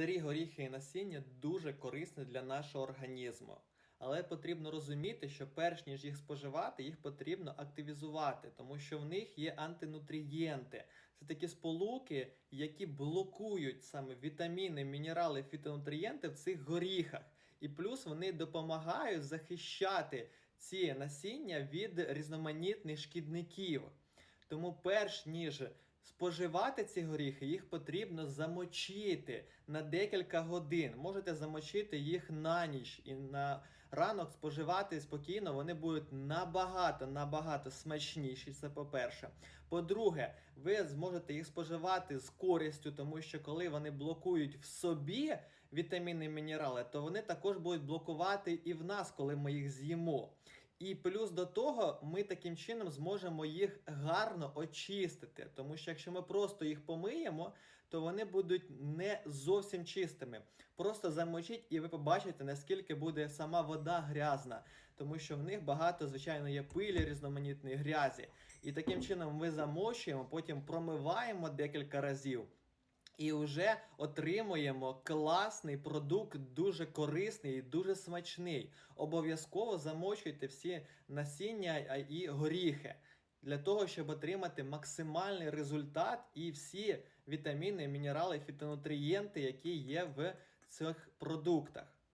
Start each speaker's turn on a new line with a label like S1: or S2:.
S1: Сирі горіхи і насіння дуже корисні для нашого організму. Але потрібно розуміти, що перш ніж їх споживати, їх потрібно активізувати, тому що в них є антинутрієнти. Це такі сполуки, які блокують саме вітаміни, мінерали, фітонутрієнти в цих горіхах. І плюс вони допомагають захищати ці насіння від різноманітних шкідників. Тому, перш ніж споживати ці горіхи, їх потрібно замочити на декілька годин. Можете замочити їх на ніч і на ранок споживати спокійно. Вони будуть набагато набагато смачніші. Це по-перше. По-друге, ви зможете їх споживати з користю, тому що коли вони блокують в собі вітаміни і мінерали, то вони також будуть блокувати і в нас, коли ми їх з'їмо. І плюс до того, ми таким чином зможемо їх гарно очистити. Тому що якщо ми просто їх помиємо, то вони будуть не зовсім чистими. Просто замочіть, і ви побачите, наскільки буде сама вода грязна, тому що в них багато, звичайно, є пилі різноманітної грязі. І таким чином ми замочуємо, потім промиваємо декілька разів. І вже отримуємо класний продукт, дуже корисний і дуже смачний. Обов'язково замочуйте всі насіння і горіхи для того, щоб отримати максимальний результат і всі вітаміни, мінерали, фітонутрієнти, які є в цих продуктах.